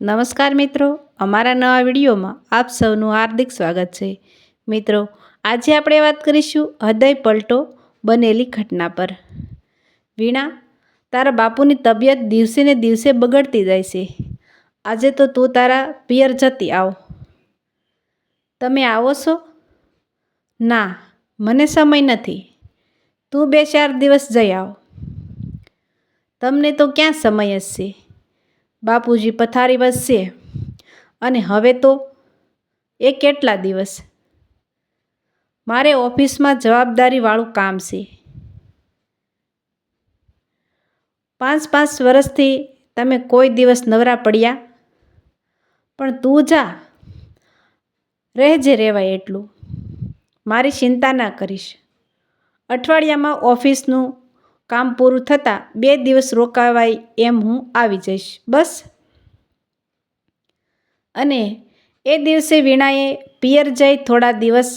નમસ્કાર મિત્રો, અમારા નવા વિડીયોમાં આપ સૌનું હાર્દિક સ્વાગત છે. મિત્રો, આજે આપણે વાત કરીશું હૃદય પલટો બનેલી ઘટના પર. વીણા, તારા બાપુની તબિયત દિવસે ને દિવસે બગડતી જાય છે. આજે તો તું તારા પિયર જતી આવ. તમે આવો છો? ના, મને સમય નથી. તું બે ચાર દિવસ જઈ આવ. તમને તો ક્યાં સમય હશે? બાપુજી પથારી વસશે અને હવે તો એ કેટલા દિવસ? મારે ઓફિસમાં જવાબદારીવાળું કામ છે. પાંચ પાંચ વર્ષથી તમે કોઈ દિવસ નવરા પડ્યા? પણ તું જા. રહેજે રહેવાય એટલું. મારી ચિંતા ના કરીશ. અઠવાડિયામાં ઓફિસનું કામ પૂરું થતાં બે દિવસ રોકાવાય એમ હું આવી જઈશ. બસ. અને એ દિવસે વીણાએ પિયર જઈ થોડા દિવસ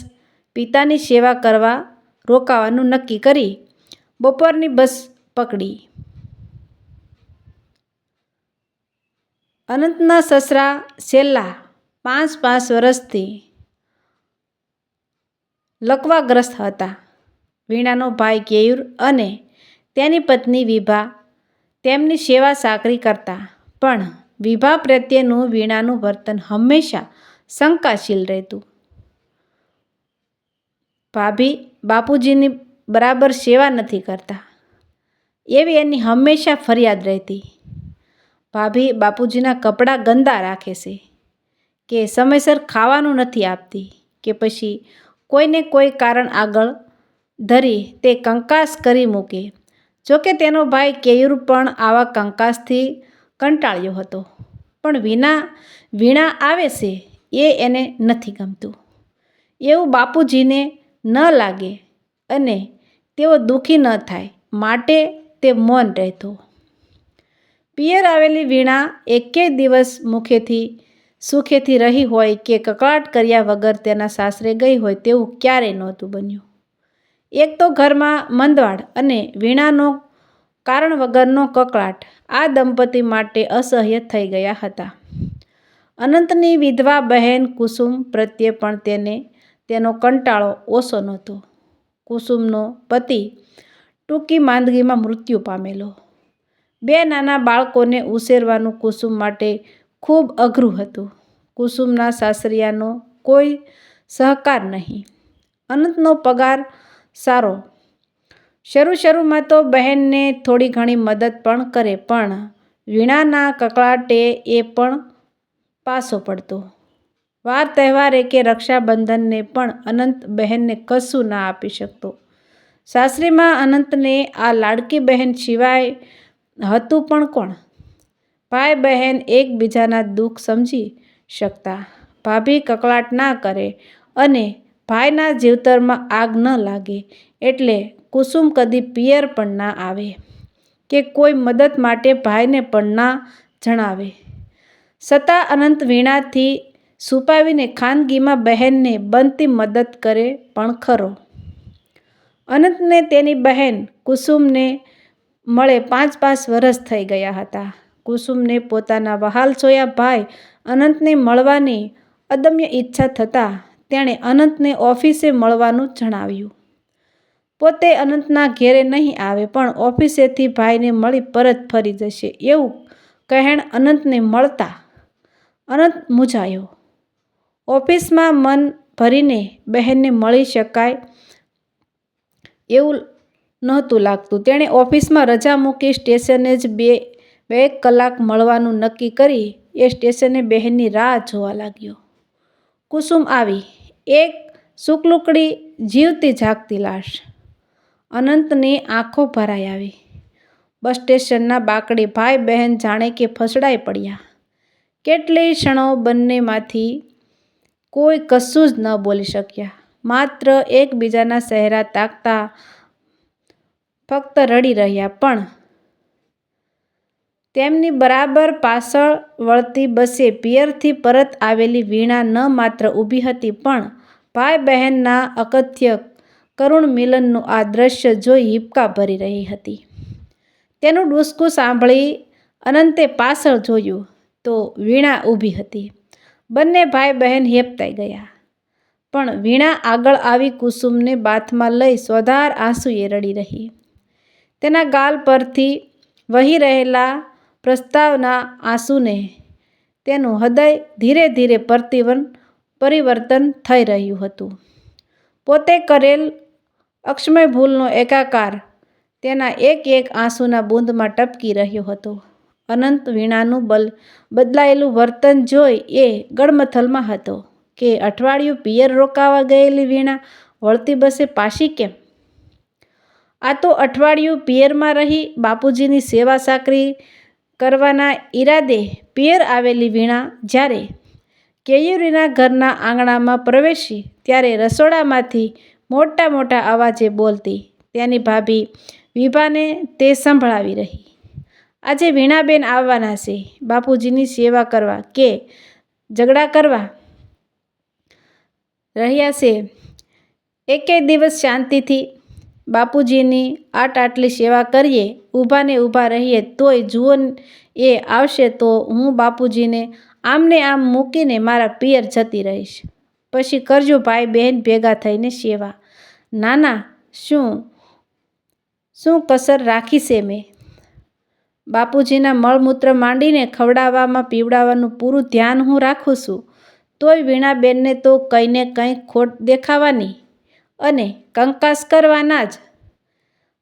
પિતાની સેવા કરવા રોકાવાનું નક્કી કરી બપોરની બસ પકડી. અનંતના સસરા છેલ્લા પાંચ પાંચ વર્ષથી લકવાગ્રસ્ત હતા. વીણાનો ભાઈ કેયુર અને તેની પત્ની વિભા તેમની સેવા સાકરી કરતા. પણ વિભા પ્રત્યેનું વીણાનું વર્તન હંમેશા શંકાશીલ રહેતું. ભાભી બાપુજીની બરાબર સેવા નથી કરતા. એવી એની હંમેશા ફરિયાદ રહેતી. ભાભી બાપુજીના કપડાં ગંદા રાખે છે, કે સમયસર ખાવાનું નથી આપતી, કે પછી કોઈને કોઈ કારણ આગળ ધરી તે કંકાસ કરી મૂકે. જોકે તેનો ભાઈ કેયુર પણ આવા કંકાસથી કંટાળ્યો હતો. પણ વિના, વીણા આવે છે એ એને નથી ગમતું. એવું બાપુજીને ન લાગે અને તેઓ દુઃખી ન થાય, માટે તે મૌન રહેતો. પિયર આવેલી વીણા એકેય દિવસ મુખેથી સુખેથી રહી હોય કે કકળાટ કર્યા વગર તેના સાસરે ગઈ હોય તેવું ક્યારેય નહોતું બન્યું. એક તો ઘરમાં મંદવાડ અને વીણાનો કારણ વગરનો કકળાટ આ દંપતી માટે અસહ્ય થઈ ગયા હતા. અનંતની વિધવા બહેન કુસુમ પ્રત્યે પણ તેને, તેનો કંટાળો ઓછો નહોતો. કુસુમનો પતિ ટૂંકી માંદગીમાં મૃત્યુ પામેલો. બે નાના બાળકોને ઉછેરવાનું કુસુમ માટે ખૂબ અઘરું હતું. કુસુમના સાસરિયાનો કોઈ સહકાર નહીં. અનંતનો પગાર સારો. શરૂ શરૂમાં તો બહેનને થોડી ઘણી મદદ પણ કરે, પણ વીણાના કકળાટે એ પણ પાસો પડતો. વાર તહેવારે કે રક્ષાબંધનને પણ અનંત બહેનને કશું ના આપી શકતો. સાસરીમાં અનંતને આ લાડકી બહેન સિવાય હતું પણ કોણ? ભાઈ બહેન એકબીજાના દુઃખ સમજી શકતા. ભાભી કકળાટ ના કરે અને ભાઈના જીવતરમાં આગ ન લાગે એટલે કુસુમ કદી પિયર પણ ના આવે કે કોઈ મદદ માટે ભાઈને પણ ના જણાવે. છતાં અનંત વીણાથી છુપાવીને ખાનગીમાં બહેનને બનતી મદદ કરે પણ ખરો. અનંતને તેની બહેન કુસુમને મળે પાંચ પાંચ વર્ષ થઈ ગયા હતા. કુસુમને પોતાના વહાલ સોયા ભાઈ અનંતને મળવાની અદમ્ય ઈચ્છા થતાં તેણે અનંતને ઓફિસે મળવાનું જણાવ્યું. પોતે અનંતના ઘેરે નહીં આવે, પણ ઓફિસેથી ભાઈને મળી પરત ફરી જશે એવું કહેણ અનંતને મળતા અનંત મૂંઝાયો. ઓફિસમાં મન ભરીને બહેનને મળી શકાય એવું નહોતું લાગતું. તેણે ઓફિસમાં રજા મૂકી સ્ટેશને જ બે બે કલાક મળવાનું નક્કી કરી એ સ્ટેશને બહેનની રાહ જોવા લાગ્યો. કુસુમ આવી એક સુકલુકડી જીવતી જાગતી લાશ. અનંતની આંખો ભરાઈ આવી. બસ સ્ટેશનના બાકડી ભાઈ બહેન જાણે કે ફસડાઈ પડ્યા. કેટલીય ક્ષણો બંનેમાંથી કોઈ કશું જ ન બોલી શક્યા. માત્ર એકબીજાના ચહેરા તાકતા ફક્ત રડી રહ્યા પણ તેમની બરાબર પાછળ વળતી બસે પિયરથી પરત આવેલી વીણા ન માત્ર ઊભી હતી, પણ ભાઈ બહેનના અકથ્ય કરુણ મિલનનું આ દ્રશ્ય જોઈ હિપકા ભરી રહી હતી. તેનું ડૂસકું સાંભળી અનંતે પાછળ જોયું તો વીણા ઊભી હતી. બંને ભાઈ બહેન હેપતાઈ ગયા. પણ વીણા આગળ આવી કુસુમને બાથમાં લઈ સ્વધાર આંસુએ રડી રહી. તેના ગાલ પરથી વહી રહેલા પ્રસ્તાવના આંસુને તેનું હૃદય ધીરે ધીરે પ્રતિવન, પરિવર્તન થઈ રહ્યું હતું. પોતે કરેલ અક્ષમય ભૂલનો એકાકાર તેના એક એક આંસુના બૂંદમાં ટપકી રહ્યો હતો. અનંત વીણાનું બલ બદલાયેલું વર્તન જોઈ એ ગડમથલમાં હતો કે અઠવાડિયું પિયર રોકાવા ગયેલી વીણા વળતી બસે પાછી કેમ? આ તો અઠવાડિયું પિયરમાં રહી બાપુજીની સેવા સાકરી કરવાના ઈરાદે પિયર આવેલી વીણા જ્યારે કેયુરીના ઘરના આંગણામાં પ્રવેશી ત્યારે રસોડામાંથી મોટા મોટા અવાજે બોલતી તેની ભાભી વિભાને તે સંભળાવી રહી. આજે વીણાબેન આવવાના છે. બાપુજીની સેવા કરવા કે ઝઘડા કરવા રહ્યા છે. એકે દિવસ શાંતિથી બાપુજીની આટ આટલી સેવા કરીએ, ઊભાને ઊભા રહીએ, તોય જુઓ એ આવશે તો હું બાપુજીને આમને આમ મૂકીને મારા પિયર જતી રહીશ. પછી કરજો ભાઈ બહેન ભેગા થઈને સેવા. નાના, શું શું કસર રાખી છે મેં? બાપુજીના મળમૂત્ર માંડીને ખવડાવવામાં પીવડાવવાનું પૂરું ધ્યાન હું રાખું છું. તોય વીણાબેનને તો કંઈને કંઈ ખોટ દેખાવાની? અને કંકાસ કરવાના જ.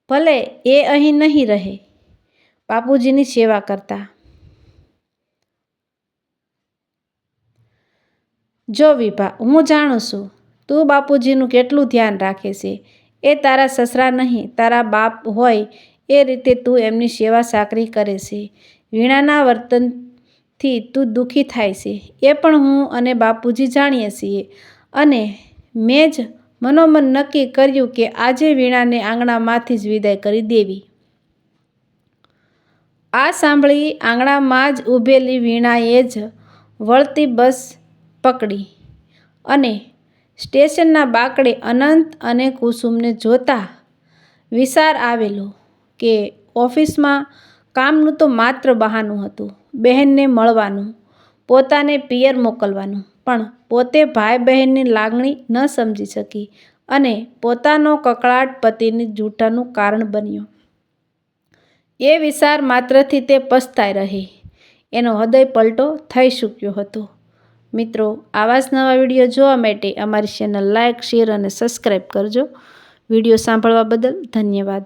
ભલે એ અહીં નહીં રહે. બાપુજીની સેવા કરતા. જો વિભા, હું જાણું છું, તું બાપુજીનું કેટલું ધ્યાન રાખે છે. એ તારા સસરા નહીં, તારા બાપ હોય એ રીતે તું એમની સેવા સાકરી કરે છે. વીણાના વર્તનથી તું દુઃખી થાય છે. એ પણ હું અને બાપુજી જાણીએ છીએ. અને મેં જ મનોમન નક્કી કર્યું કે આજે વીણાને આંગણામાંથી જ વિદાય કરી દેવી. આ સાંભળી આંગણામાં જ ઊભેલી વીણાએ જ વળતી બસ પકડી અને સ્ટેશનના બાકડે અનંત અને કુસુમને જોતા વિચાર આવેલો કે ઓફિસમાં કામનું તો માત્ર બહાનું હતું, બહેનને મળવાનું, પોતાને પિયર મોકલવાનું. પણ પોતે ભાઈ બહેનની લાગણી ન સમજી શકી અને પોતાનો કકળાટ પતિની જૂઠાનું કારણ બન્યો. એ વિચાર માત્રથી તે પસ્તાઈ રહી. એનો હૃદય પલટો થઈ ચૂક્યો હતો. મિત્રો, આવા જ નવા વીડિયો જોવા માટે અમારી ચેનલ લાઇક શેર અને સબસ્ક્રાઈબ કરજો. વીડિયો સાંભળવા બદલ ધન્યવાદ.